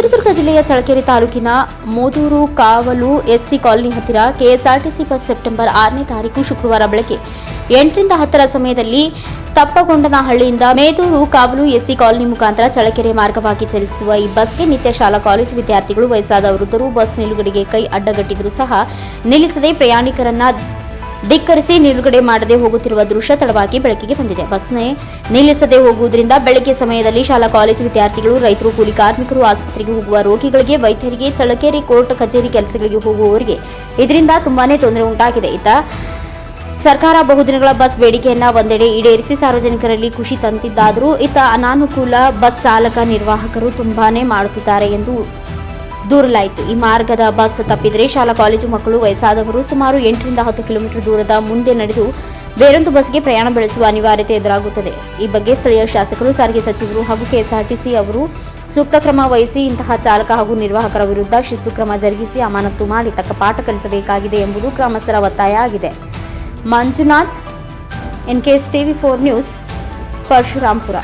ಚಿತ್ರದುರ್ಗ ಜಿಲ್ಲೆಯ ಚಳಕೆರೆ ತಾಲೂಕಿನ ಮೋದೂರು ಕಾವಲು ಎಸ್ಸಿ ಕಾಲನಿ ಹತ್ತಿರ ಕೆಎಸ್ಆರ್ಟಿಸಿ ಬಸ್ ಸೆಪ್ಟೆಂಬರ್ ಆರನೇ ತಾರೀಕು ಶುಕ್ರವಾರ ಬೆಳಗ್ಗೆ ಎಂಟರಿಂದ ಹತ್ತರ ಸಮಯದಲ್ಲಿ ತಪ್ಪಗೊಂಡನಹಳ್ಳಿಯಿಂದ ಮೇದೂರು ಕಾವಲು ಎಸ್ಸಿ ಕಾಲನಿ ಮುಖಾಂತರ ಚಳಕೆರೆ ಮಾರ್ಗವಾಗಿ ಚಲಿಸುವ ಈ ಬಸ್ಗೆ ನಿತ್ಯ ಶಾಲಾ ಕಾಲೇಜು ವಿದ್ಯಾರ್ಥಿಗಳು ವಯಸ್ಸಾದ ವೃದ್ಧರು ಬಸ್ ನಿಲುಗಡೆಗೆ ಕೈ ಅಡ್ಡಗಟ್ಟಿದರೂ ಸಹ ನಿಲ್ಲಿಸದೆ ಪ್ರಯಾಣಿಕರನ್ನ ಧಿಕ್ಕರಿಸಿ ನಿಲುಗಡೆ ಮಾಡದೆ ಹೋಗುತ್ತಿರುವ ದೃಶ್ಯ ತಡವಾಗಿ ಬೆಳಕಿಗೆ ಬಂದಿದೆ. ಬಸ್ನೇ ನಿಲ್ಲಿಸದೆ ಹೋಗುವುದರಿಂದ ಬೆಳಗ್ಗೆ ಸಮಯದಲ್ಲಿ ಶಾಲಾ ಕಾಲೇಜು ವಿದ್ಯಾರ್ಥಿಗಳು, ರೈತರು, ಕೂಲಿ ಕಾರ್ಮಿಕರು, ಆಸ್ಪತ್ರೆಗೆ ಹೋಗುವ ರೋಗಿಗಳಿಗೆ, ವೈದ್ಯರಿಗೆ ಚಳಕೇರಿ ಕೋರ್ಟ್ ಕಚೇರಿ ಕೆಲಸಗಳಿಗೆ ಹೋಗುವವರಿಗೆ ಇದರಿಂದ ತುಂಬಾನೇ ತೊಂದರೆ ಉಂಟಾಗಿದೆ. ಇತ್ತ ಸರ್ಕಾರ ಬಹುದಿನಗಳ ಬಸ್ ಬೇಡಿಕೆಯನ್ನ ಒಂದೆಡೆ ಈಡೇರಿಸಿ ಸಾರ್ವಜನಿಕರಲ್ಲಿ ಖುಷಿ ತಂತಿದ್ದಾದರೂ ಇತ್ತ ಅನಾನುಕೂಲ ಬಸ್ ಚಾಲಕ ನಿರ್ವಾಹಕರು ತುಂಬಾನೇ ಮಾಡುತ್ತಿದ್ದಾರೆ ಎಂದು ದೂರಲಾಯಿತು. ಈ ಮಾರ್ಗದ ಬಸ್ ತಪ್ಪಿದರೆ ಶಾಲಾ ಕಾಲೇಜು ಮಕ್ಕಳು ವಯಸ್ಸಾದವರು ಸುಮಾರು ಎಂಟರಿಂದ ಹತ್ತು ಕಿಲೋಮೀಟರ್ ದೂರದ ಮುಂದೆ ನಡೆದು ಬೇರೊಂದು ಬಸ್ಗೆ ಪ್ರಯಾಣ ಬೆಳೆಸುವ ಅನಿವಾರ್ಯತೆ ಎದುರಾಗುತ್ತದೆ. ಈ ಬಗ್ಗೆ ಸ್ಥಳೀಯ ಶಾಸಕರು, ಸಾರಿಗೆ ಸಚಿವರು ಹಾಗೂ ಕೆಎಸ್ಆರ್ಟಿಸಿ ಅವರು ಸೂಕ್ತ ಕ್ರಮ ವಹಿಸಿ ಇಂತಹ ಚಾಲಕ ಹಾಗೂ ನಿರ್ವಾಹಕರ ವಿರುದ್ಧ ಶಿಸ್ತು ಕ್ರಮ ಜರುಗಿಸಿ ಅಮಾನತು ಮಾಡಿ ತಕ್ಕ ಪಾಠ ಕಲಿಸಬೇಕಾಗಿದೆ ಎಂಬುದು ಗ್ರಾಮಸ್ಥರ ಒತ್ತಾಯ ಆಗಿದೆ. Manjunath, NKS TV four news, Parashurampura.